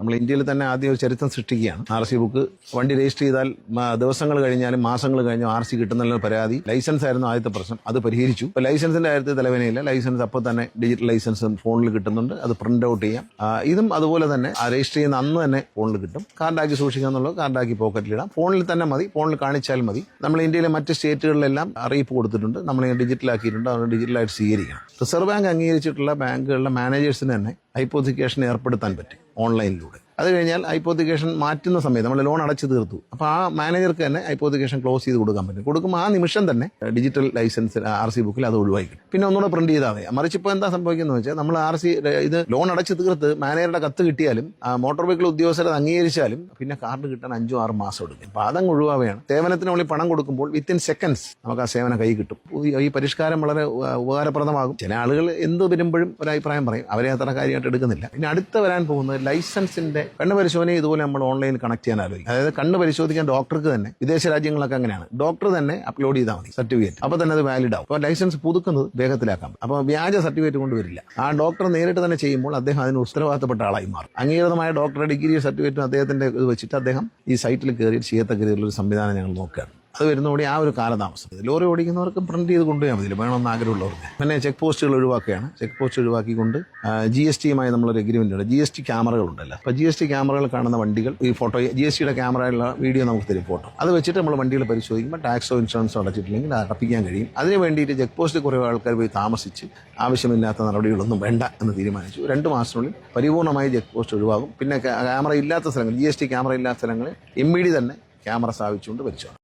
നമ്മൾ ഇന്ത്യയിൽ തന്നെ ആദ്യം ഒരു ചരിത്രം സൃഷ്ടിക്കുകയാണ്. ആർ സി ബുക്ക് വണ്ടി രജിസ്റ്റർ ചെയ്താൽ ദിവസങ്ങൾ കഴിഞ്ഞാലും മാസങ്ങൾ കഴിഞ്ഞാൽ ആർ സി കിട്ടുന്നുള്ള പരാതി. ലൈസൻസ് ആയിരുന്നു ആദ്യത്തെ പ്രശ്നം. അത് പരിഹരിച്ചു. ഇപ്പോൾ ലൈസൻസിന്റെ കാര്യത്തിൽ തലവേനയില്ല ലൈസൻസ് അപ്പോൾ തന്നെ ഡിജിറ്റൽ ലൈസൻസും ഫോണിൽ കിട്ടുന്നുണ്ട്. അത് പ്രിന്റ് ഔട്ട് ചെയ്യാം. ഇതും അതുപോലെ തന്നെ രജിസ്റ്റർ ചെയ്യുന്ന അന്ന് തന്നെ ഫോണിൽ കിട്ടും. കാർഡാക്കി സൂക്ഷിക്കുക എന്നുള്ളത് കാർഡാക്കി പോക്കറ്റിലിടാം ഫോണിൽ തന്നെ മതി. ഫോണിൽ കാണിച്ചാൽ മതി. നമ്മൾ ഇന്ത്യയിലെ മറ്റ് സ്റ്റേറ്റുകളിലെല്ലാം അറിയിപ്പ് കൊടുത്തിട്ടുണ്ട്. നമ്മൾ ഡിജിറ്റൽ ഡിജിറ്റലാക്കിയിട്ടുണ്ട് അത് ഡിജിറ്റലായിട്ട് സ്വീകരിക്കണം. റിസർവ് ബാങ്ക് അംഗീകരിച്ചിട്ടുള്ള ബാങ്കുകളുടെ മാനേജേഴ്സിന് തന്നെ ഹൈപ്പോസിക്കേഷൻ ഏർപ്പെടുത്താൻ പറ്റും. ഓൺലൈനിലൂടെ. അത് കഴിഞ്ഞാൽ ഹൈപ്പോത്തിക്കേഷൻ മാറ്റുന്ന സമയത്ത് നമ്മൾ ലോൺ അടച്ചു തീർത്തു. അപ്പോൾ ആ മാനേജർക്ക് തന്നെ ഹൈപ്പോത്തിക്കേഷൻ ക്ലോസ് ചെയ്ത് കൊടുക്കാൻ പറ്റും. കൊടുക്കുമ്പോൾ ആ നിമിഷം തന്നെ ഡിജിറ്റൽ ലൈസൻസ് ആർ സി ബുക്കിൽ അത് ഒഴിവാക്കും പിന്നെ ഒന്നുകൂടെ പ്രിന്റ് ചെയ്താൽ മതി. മറിച്ച് ഇപ്പോൾ എന്താ സംഭവിക്കുന്നത് വെച്ചാൽ നമ്മൾ ആർ സി ഇത് ലോൺ അടച്ചു തീർത്ത് മാനേജറുടെ കത്ത് കിട്ടിയാലും ആ മോട്ടോർ വെഹിക്കിൾ ഉദ്യോഗസ്ഥരെ അംഗീകരിച്ചാലും പിന്നെ കാർഡ് കിട്ടാൻ അഞ്ചോ ആറ് മാസം എടുക്കും. അപ്പോൾ അതങ്ങ് ഒഴിവാവുകയാണ്. സേവനത്തിന് പണം കൊടുക്കുമ്പോൾ വിത്തിൻ സെക്കൻഡ്സ് നമുക്ക് ആ സേവനം കൈ കിട്ടും. ഈ പരിഷ്കാരം വളരെ ഉപകാരപ്രദമാകും. ചില ആളുകൾ എന്ത് വരുമ്പോഴും ഒരു അഭിപ്രായം പറയും. അവരെ അത്ര കാര്യമായിട്ട് എടുക്കുന്നില്ല. പിന്നെ അടുത്ത വരാൻ പോകുന്നത് ലൈസൻസിന്റെ കണ്ണ് പരിശോധന ഇതുപോലെ നമ്മൾ ഓൺലൈനിൽ കണക്ട് ചെയ്യാൻ ആലോചിക്കും. അതായത് കണ്ണ് പരിശോധിക്കാൻ ഡോക്ടർക്ക് തന്നെ വിദേശ രാജ്യങ്ങളൊക്കെ അങ്ങനെയാണ്. ഡോക്ടർ തന്നെ അപ്ലോഡ് ചെയ്താൽ മതി സർട്ടിഫിക്കറ്റ് അപ്പോൾ തന്നെ അത് വാലിഡ് ആവും. അപ്പോൾ ലൈസൻസ് പുതുക്കുന്നത് വേഗത്തിലാക്കാം. അപ്പോൾ വ്യാജ സർട്ടിഫിക്കറ്റ് കൊണ്ടുവരില്ല ആ ഡോക്ടർ നേരിട്ട് തന്നെ ചെയ്യുമ്പോൾ അദ്ദേഹം അതിന് ഉത്തരവാദിത്തപ്പെട്ട ആളായി മാറും. അംഗീകൃതമായ ഡോക്ടറുടെ ഡിഗ്രി സർട്ടിഫിക്കറ്റും അദ്ദേഹത്തിന്റെ ഇത് വെച്ചിട്ട് അദ്ദേഹം ഈ സൈറ്റിൽ കയറി ചെയ്യത്തക്ക രീതിയിലുള്ള ഒരു സംവിധാനം ഞങ്ങൾ നോക്കുകയാണ്. അത് വരുന്നതോടെ ആ ഒരു കാലതാമസം. ലോറി ഓടിക്കുന്നവർക്ക് പ്രിന്റ് ചെയ്ത് കൊണ്ടുപോയാൽ മതി. വേണമെന്ന് ആഗ്രഹമുള്ളവർക്ക്. പിന്നെ ചെക്ക് പോസ്റ്റുകൾ ഒഴിവാക്കുകയാണ്. ചെക്ക് പോസ്റ്റ് ഒഴിവാക്കിക്കൊണ്ട് ജി എസ് ടിയുമായി നമ്മളൊരു എഗ്രിമെന്റ് ഉണ്ട്. ജി എസ് ടി ക്യാമറകൾ ഉണ്ടല്ലോ. അപ്പോൾ ജി എസ് ടി ക്യാമറകൾ കാണുന്ന വണ്ടികൾ ഈ ഫോട്ടോ ജി എസ് ടിയുടെ ക്യാമറയുള്ള വീഡിയോ നമുക്ക് തരും ഫോട്ടോ അത് വെച്ചിട്ട് നമ്മൾ വണ്ടികൾ പരിശോധിക്കുമ്പോൾ ടാക്സോ ഇൻഷുറൻസോ അടച്ചിട്ടില്ലെങ്കിൽ അടപ്പിക്കാൻ കഴിയും. അതിന് വേണ്ടിയിട്ട് ചെക്ക് പോസ്റ്റ് കുറേ ആൾക്കാർ പോയി താമസിച്ച് ആവശ്യമില്ലാത്ത നടപടികളൊന്നും വേണ്ട എന്ന് തീരുമാനിച്ചു. രണ്ട് മാസത്തിനുള്ളിൽ പരിപൂർണമായി ചെക്ക് പോസ്റ്റ് ഒഴിവാകും. പിന്നെ ക്യാമറ ഇല്ലാത്ത സ്ഥലങ്ങൾ ജി എസ് ടി ക്യാമറ ഇല്ലാത്ത സ്ഥലങ്ങളിൽ എം തന്നെ ക്യാമറ സ്ഥാപിച്ചുകൊണ്ട് പരിശോധന